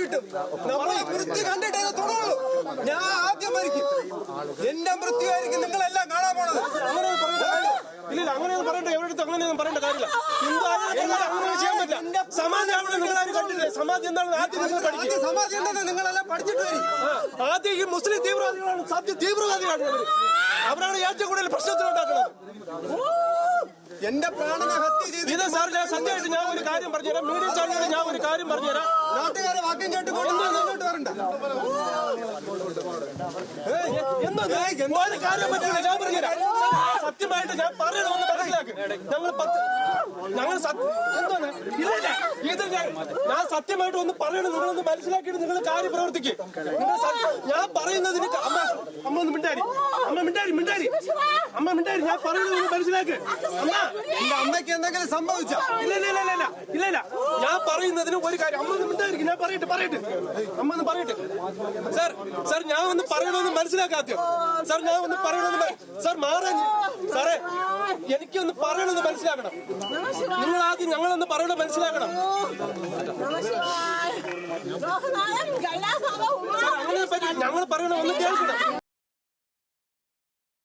കിട്ടും? നമ്മൾ ഈ മൃത്യു കണ്ടിട്ടേ തുടങ്ങുള്ളൂ ഞാൻ ആദ്യം മരിക്കും. എന്റെ മൃത്യു ആയിരിക്കും നിങ്ങളെല്ലാം കാണാൻ പോണത്. ഇല്ല അങ്ങനെയൊന്നും പറയണ്ട. എവിടെടുത്ത് അങ്ങനെയൊന്നും പറയേണ്ട കാര്യമില്ല. അങ്ങനെ ചെയ്യാൻ പറ്റില്ല? സമാധി അവിടെ നിങ്ങളാരും കണ്ടില്ലേ? സമാധി എന്താണെന്ന് ആദ്യം നിങ്ങൾ പഠിക്കും. ആദ്യം സമാധി നിങ്ങളെല്ലാം പഠിച്ചിട്ട് വരും. ആദ്യം ഈ മുസ്ലിം തീവ്രവാദികളാണ്. സത്യ തീവ്രവാദികളാണ്. അവരാണ് ഏറ്റവും കൂടുതൽ പ്രശ്നത്തിലുണ്ടാക്കുന്നത്. എന്റെ പ്രാണനെ ഹത്യ ചെയ്ത് ഇത് സാർ ഞാൻ സത്യമായിട്ട് ഞാൻ ഒരു കാര്യം പറഞ്ഞുതരാം. മീഡിയ ചാനലിൽ ഞാൻ ഒരു കാര്യം പറഞ്ഞുതരാം. നാട്ടുകാരെ വാക്യം കേട്ടുകൊണ്ട് മുന്നോട്ട് വരണ്ട. സത്യമായിട്ട് ഞാൻ പറയണമെന്ന് മനസ്സിലാക്കി. ഞങ്ങൾ പത്ത് ഞങ്ങൾ എന്താണ് ഇല്ല. ഇത് ഞാൻ സത്യമായിട്ട് ഒന്ന് പറയണം. നിങ്ങളൊന്ന് മനസ്സിലാക്കിയിട്ട് നിങ്ങൾ കാര്യം പ്രവർത്തിക്കും. ഞാൻ പറയുന്നതിന് അമ്മ അമ്മ ഒന്ന് മിണ്ടാരി. അമ്മ മിണ്ടാരി മിണ്ടാരി. അമ്മ മിണ്ടാരി ഞാൻ പറയുന്നത് മനസ്സിലാക്ക്. അമ്മ എന്റെ അമ്മയ്ക്ക് എന്തെങ്കിലും സംഭവിച്ചോ? ഇല്ല ഇല്ല ഇല്ല ഇല്ല ഇല്ല. പറയുന്നതിന് ഒരു കാര്യം. അമ്മ മിണ്ടായിരിക്കും ഞാൻ പറയട്ടെ പറയട്ടെ. അമ്മ ഒന്ന് പറയട്ടെ. സാർ സാർ ഞാൻ ഒന്ന് പറയണമെന്ന് മനസ്സിലാക്കാത്ത. സാർ ഞാൻ ഒന്ന് പറയണമെന്ന് സാർ മാറാൻ സാറേ എനിക്കൊന്ന് പറയണമെന്ന് മനസ്സിലാക്കണം. നിങ്ങൾ ആദ്യം ഞങ്ങളൊന്ന് പറയണം മനസ്സിലാക്കണം? അങ്ങനെ പറ്റി ഞങ്ങൾ പറയണം ഒന്ന് കേൾക്കണം